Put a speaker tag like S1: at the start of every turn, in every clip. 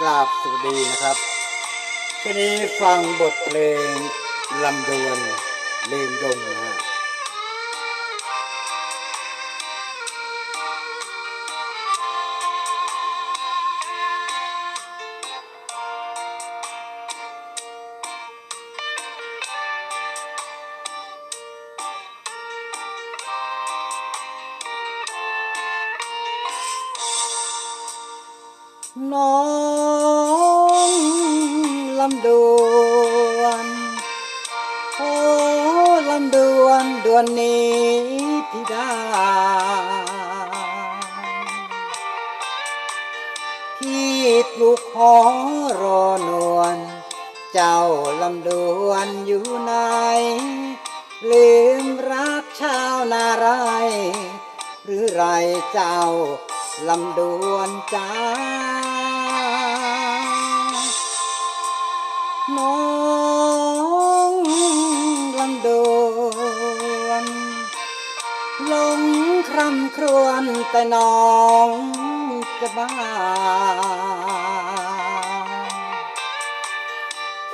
S1: กราบสวัสดีนะครับทีนี้ฟังบทเพลงลำดวนเลงดงนะฮะน้อง ลำดวนโอ้ลำดวนดวนนี้ที่ด้พี่ปลูกหอรอนวลเจ้าลำดวนอยู่ไหนลืมรักชาวนาไร หรือไรเจ้าลำดวนจ้า หลงคร่ำครวญแต่น้องจะบ้า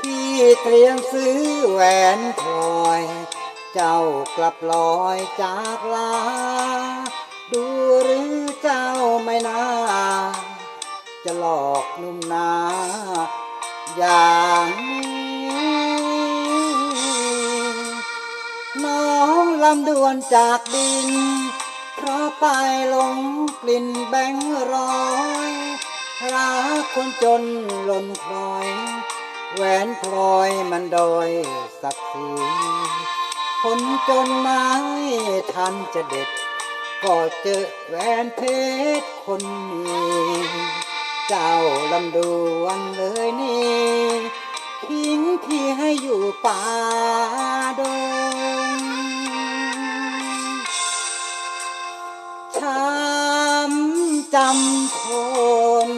S1: พี่เตรียมซื้อแหวนพลอย เจ้ากลับลอยจากลา ดูหรือเจ้าไม่น่า จะหลอกนุ่มนาอย่างนี้ ลำดวนจากดิน เพราะไปหลงกลิ่นแบงร้อยรักคนจนหล่นพลอย แหวนพลอยมันโดยศักดิ์ศรีคนจนไม้ทันจะเด็ด ก็เจอแหวนเพชรคนนี้เจ้าลำดวนเลยนี่ทิ้งพี่ให้อยู่ป่าดง จำทน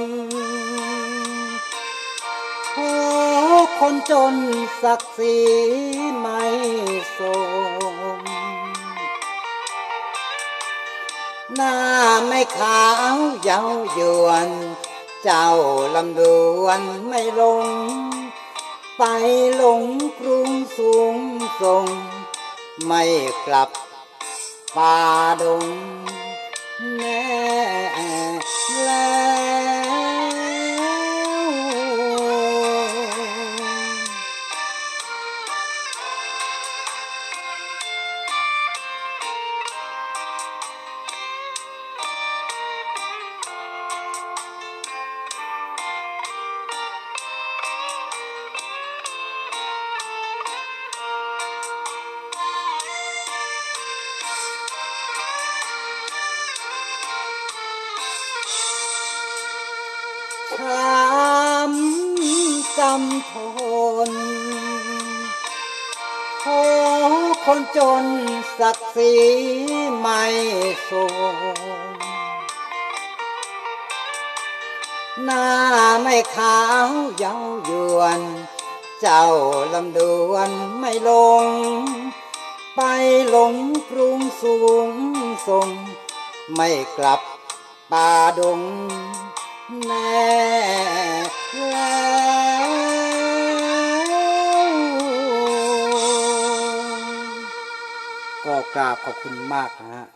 S1: ขอคนจนศักดิ์ศรีไม่สม หน้าไม่ขาวเย้ายวน เจ้าลำดวนไม่ลง ไปหลงกรุงสูงส่ง ไม่กลับป่าดงแน่ แช้ำจำทนขอคนจนศักดิ์ศรีไม่สมหน้าไม่ขาวเย้ายวน เจ้าลำดวนไม่ลง ไปหลงกรุงสูงส่ง ไม่กลับป่าดง แม่แล้วก็กราบขอบคุณมากนะฮะ